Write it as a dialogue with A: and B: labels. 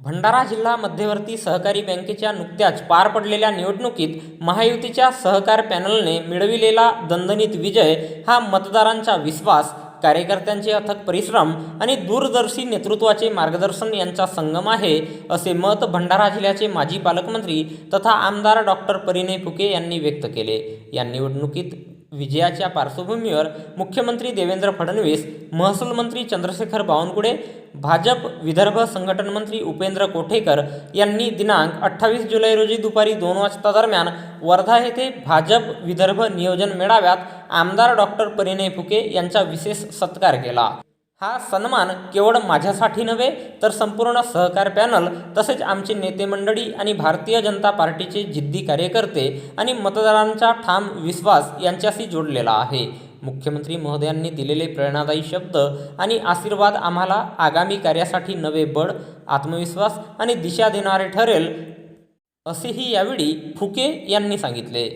A: भंडारा जिल्हा मध्यवर्ती सहकारी बँकेच्या नुकत्याच पार पडलेल्या निवडणुकीत महायुतीच्या सहकार पॅनलने मिळविलेला दणदणीत विजय हा मतदारांचा विश्वास कार्यकर्त्यांचे अथक परिश्रम आणि दूरदर्शी नेतृत्वाचे मार्गदर्शन यांचा संगम आहे असे मत भंडारा जिल्ह्याचे माजी पालकमंत्री तथा आमदार डॉक्टर परिणय फुके यांनी व्यक्त केले. या निवडणुकीत विजयाच्या पार्श्वभूमीवर मुख्यमंत्री देवेंद्र फडणवीस महसूल मंत्री चंद्रशेखर बावनकुळे भाजप विदर्भ संघटन मंत्री उपेंद्र कोठेकर यांनी दिनांक अठ्ठावीस जुलै रोजी दुपारी दोन वाजता दरम्यान वर्धा येथे भाजप विदर्भ नियोजन मेळाव्यात आमदार डॉक्टर परिणय फुके यांचा विशेष सत्कार केला. हा सन्मान केवळ माझ्यासाठी नव्हे तर संपूर्ण सहकार पॅनल तसेच आमचे नेते मंडळी आणि भारतीय जनता पार्टीचे जिद्दी कार्यकर्ते आणि मतदारांचा ठाम विश्वास यांच्याशी जोडलेला आहे. मुख्यमंत्री महोदयांनी दिलेले प्रेरणादायी शब्द आणि आशीर्वाद आम्हाला आगामी कार्यासाठी नवे बळ आत्मविश्वास आणि दिशा देणारे ठरेल असेही यावेळी फुके यांनी सांगितले.